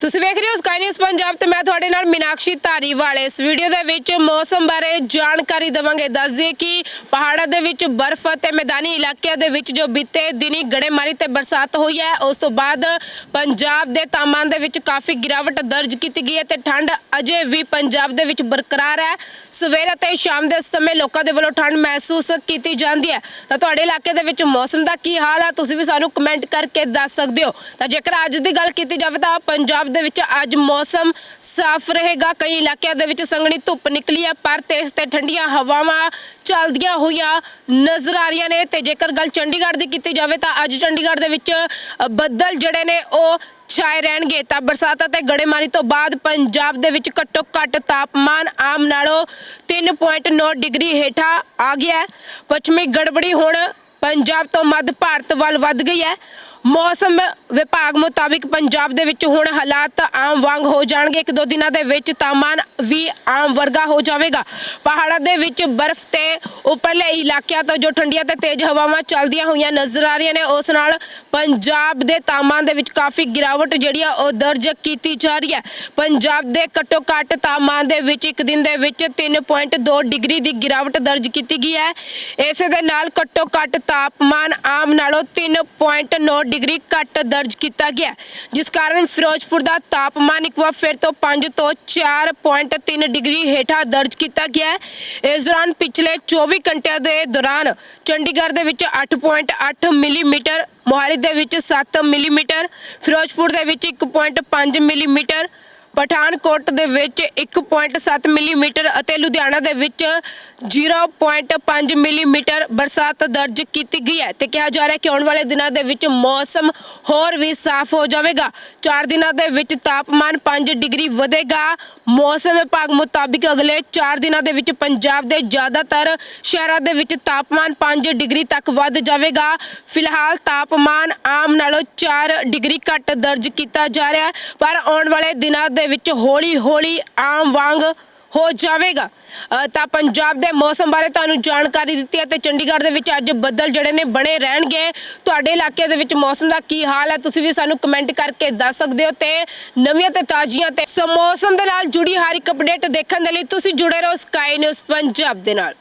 ਤੁਸੀਂ ਵੇਖ ਰਹੇ ਹੋ ਸਕਾਈ ਨਿਊਜ਼ ਪੰਜਾਬ ਤੇ ਮੈਂ ਤੁਹਾਡੇ ਨਾਲ ਮੀਨਾਕਸ਼ੀ ਧਾਰੀਵਾਲ ਇਸ ਵੀਡੀਓ ਦੇ ਵਿੱਚ ਮੌਸਮ ਬਾਰੇ ਜਾਣਕਾਰੀ ਦਵਾਂਗੇ। ਦੱਸ ਦਈਏ ਕਿ ਪਹਾੜਾਂ ਦੇ ਵਿੱਚ ਬਰਫ਼ ਤੇ ਮੈਦਾਨੀ ਇਲਾਕਿਆਂ ਦੇ ਵਿੱਚ ਜੋ ਬੀਤੇ ਦਿਨੀ ਗੜੇਮਾਰੀ ਤੇ ਬਰਸਾਤ ਹੋਈ ਹੈ, ਉਸ ਤੋਂ ਬਾਅਦ ਪੰਜਾਬ ਦੇ ਤਾਪਮਾਨ ਦੇ ਵਿੱਚ ਕਾਫੀ ਗਿਰਾਵਟ ਦਰਜ ਕੀਤੀ ਗਈ ਹੈ ਤੇ ਠੰਡ ਅਜੇ ਵੀ ਪੰਜਾਬ ਦੇ ਵਿੱਚ ਬਰਕਰਾਰ ਹੈ। ਸਵੇਰ ਅਤੇ ਸ਼ਾਮ ਦੇ ਸਮੇਂ ਲੋਕਾਂ ਦੇ ਵੱਲੋਂ ਠੰਡ ਮਹਿਸੂਸ ਕੀਤੀ ਜਾਂਦੀ ਹੈ। ਤਾਂ ਤੁਹਾਡੇ ਇਲਾਕੇ ਦੇ ਵਿੱਚ ਮੌਸਮ ਦਾ ਕੀ ਹਾਲ ਹੈ ਤੁਸੀਂ ਵੀ ਸਾਨੂੰ ਕਮੈਂਟ ਕਰਕੇ ਦੱਸ ਸਕਦੇ ਹੋ। ਤਾਂ ਜੇਕਰ ਅੱਜ ਦੀ ਗੱਲ ਕੀਤੀ ਜਾਵੇ ਤਾਂ ਪੰਜਾਬ ਦੇ ਵਿੱਚ ਅੱਜ ਮੌਸਮ ਸਾਫ਼ ਰਹੇਗਾ। ਕਈ ਇਲਾਕਿਆਂ ਦੇ ਵਿੱਚ ਸੰਘਣੀ ਧੁੱਪ ਨਿਕਲੀ ਹੈ ਪਰ ਤੇਜ਼ ਤੇ ਠੰਡੀਆਂ ਹਵਾਵਾਂ ਚੱਲਦੀਆਂ ਹੋਈਆਂ ਨਜ਼ਰ ਆ ਰਹੀਆਂ ਨੇ ਤੇ ਜੇਕਰ ਗੱਲ ਚੰਡੀਗੜ੍ਹ ਦੀ ਕੀਤੀ ਜਾਵੇ ਤਾਂ ਅੱਜ ਚੰਡੀਗੜ੍ਹ ਦੇ ਵਿੱਚ ਬੱਦਲ ਜਿਹੜੇ ਨੇ ਉਹ ਛਾਏ ਰਹਿਣਗੇ। ਤਾਂ ਬਰਸਾਤ ਅਤੇ ਗੜੇਮਾਰੀ ਤੋਂ ਬਾਅਦ ਪੰਜਾਬ ਦੇ ਵਿੱਚ ਘੱਟੋ ਘੱਟ ਤਾਪਮਾਨ ਆਮ ਨਾਲੋਂ 3.9 ਡਿਗਰੀ ਹੇਠਾਂ ਆ ਗਿਆ। ਪੱਛਮੀ ਗੜਬੜੀ ਹੁਣ ਪੰਜਾਬ ਤੋਂ ਮੱਧ ਭਾਰਤ ਵੱਲ ਵੱਧ ਗਈ ਹੈ। ਮੌਸਮ ਵਿਭਾਗ ਮੁਤਾਬਿਕ ਪੰਜਾਬ ਦੇ ਵਿੱਚ ਹੁਣ ਹਾਲਾਤ ਆਮ ਵਾਂਗ ਹੋ ਜਾਣਗੇ। ਇੱਕ ਦੋ ਦਿਨਾਂ ਦੇ ਵਿੱਚ ਤਾਪਮਾਨ ਵੀ ਆਮ ਵਰਗਾ ਹੋ ਜਾਵੇਗਾ। ਪਹਾੜਾਂ ਦੇ ਵਿੱਚ ਬਰਫ਼ ਤੇ ਉੱਪਰਲੇ ਇਲਾਕਿਆਂ ਤੋਂ ਜੋ ਠੰਡੀਆਂ ਤੇ ਤੇਜ਼ ਹਵਾਵਾਂ ਚੱਲਦੀਆਂ ਹੋਈਆਂ ਨਜ਼ਰ ਆ ਰਹੀਆਂ ਨੇ, ਉਸ ਨਾਲ ਪੰਜਾਬ ਦੇ ਤਾਪਮਾਨ ਦੇ ਵਿੱਚ ਕਾਫੀ ਗਿਰਾਵਟ ਜਿਹੜੀ ਆ, ਉਹ ਦਰਜ ਕੀਤੀ ਜਾ ਰਹੀ ਹੈ। ਪੰਜਾਬ ਦੇ ਘੱਟੋ ਘੱਟ ਤਾਪਮਾਨ ਦੇ ਵਿੱਚ ਇੱਕ ਦਿਨ ਦੇ ਵਿੱਚ 3.2 ਡਿਗਰੀ ਦੀ ਗਿਰਾਵਟ ਦਰਜ ਕੀਤੀ ਗਈ ਹੈ। ਇਸੇ ਦੇ ਨਾਲ ਘੱਟੋ ਘੱਟ ਤਾਪਮਾਨ ਆਮ ਨਾਲੋਂ 3.9 ਡਿਗਰੀ ਘੱਟ ਦਰਜ ਕੀਤਾ ਗਿਆ, ਜਿਸ ਕਾਰਨ ਫਿਰੋਜ਼ਪੁਰ ਦਾ ਤਾਪਮਾਨ ਇੱਕ ਵਾਰ ਫਿਰ ਤੋਂ 5 ਤੋਂ 4.3 ਡਿਗਰੀ ਹੇਠਾਂ ਦਰਜ ਕੀਤਾ ਗਿਆ ਇਸ ਦੌਰਾਨ ਪਿਛਲੇ 24 ਘੰਟਿਆਂ ਦੇ ਦੌਰਾਨ ਚੰਡੀਗੜ੍ਹ ਦੇ ਵਿੱਚ 8.8 ਮਿਲੀਮੀਟਰ, ਮੋਹਾਲੀ ਦੇ ਵਿੱਚ 7 ਮਿਲੀਮੀਟਰ, ਫਿਰੋਜ਼ਪੁਰ ਦੇ ਵਿੱਚ 1.5 ਮਿਲੀਮੀਟਰ ਪਠਾਨਕੋਟ ਦੇ ਵਿੱਚ 1.7 ਮਿਲੀਮੀਟਰ ਅਤੇ ਲੁਧਿਆਣਾ ਦੇ ਵਿੱਚ 0.5 ਮਿਲੀਮੀਟਰ ਬਰਸਾਤ ਦਰਜ ਕੀਤੀ ਗਈ ਹੈ ਤੇ ਕਿਹਾ ਜਾ ਰਿਹਾ ਕਿ ਆਉਣ ਵਾਲੇ ਦਿਨਾਂ ਦੇ ਵਿੱਚ ਮੌਸਮ ਹੋਰ ਵੀ ਸਾਫ਼ ਹੋ ਜਾਵੇਗਾ। 4 ਦਿਨਾਂ ਦੇ ਵਿੱਚ ਤਾਪਮਾਨ 5 ਡਿਗਰੀ ਵਧੇਗਾ। ਮੌਸਮ ਵਿਭਾਗ ਮੁਤਾਬਿਕ ਅਗਲੇ 4 ਦਿਨਾਂ ਦੇ ਵਿੱਚ ਪੰਜਾਬ ਦੇ ਜ਼ਿਆਦਾਤਰ ਸ਼ਹਿਰਾਂ ਦੇ ਵਿੱਚ ਤਾਪਮਾਨ 5 ਡਿਗਰੀ ਤੱਕ ਵੱਧ ਜਾਵੇਗਾ। ਫਿਲਹਾਲ ਤਾਪਮਾਨ ਆਮ ਨਾਲੋਂ 4 ਡਿਗਰੀ ਘੱਟ ਦਰਜ ਕੀਤਾ ਜਾ ਰਿਹਾ ਹੈ, ਪਰ ਆਉਣ ਵਾਲੇ ਦਿਨਾਂ ਦੇ ਵਿੱਚ ਹੌਲੀ ਹੌਲੀ ਆਮ ਵਾਂਗ ਹੋ ਜਾਵੇਗਾ। ਤਾਂ ਪੰਜਾਬ ਦੇ ਮੌਸਮ ਬਾਰੇ ਤੁਹਾਨੂੰ ਜਾਣਕਾਰੀ ਦਿੱਤੀ ਹੈ ਤੇ ਚੰਡੀਗੜ੍ਹ ਦੇ ਵਿੱਚ ਅੱਜ ਬੱਦਲ ਜਿਹੜੇ ਨੇ ਬਣੇ ਰਹਿਣਗੇ। ਤੁਹਾਡੇ ਇਲਾਕੇ ਦੇ ਵਿੱਚ ਮੌਸਮ ਦਾ ਕੀ ਹਾਲ ਹੈ? ਤੁਸੀਂ ਵੀ ਸਾਨੂੰ ਕਮੈਂਟ ਕਰਕੇ ਦੱਸ ਸਕਦੇ ਹੋ ਤੇ ਨਵੀਆਂ ਤੇ ਤਾਜ਼ੀਆਂ ਤੇ ਸੋ ਮੌਸਮ ਦੇ ਨਾਲ ਜੁੜੀ ਹਰ ਇੱਕ ਅਪਡੇਟ ਦੇਖਣ ਦੇ ਲਈ ਤੁਸੀਂ ਜੁੜੇ ਰਹੋ ਸਕਾਈ ਨਿਊਜ਼ ਪੰਜਾਬ ਦੇ ਨਾਲ।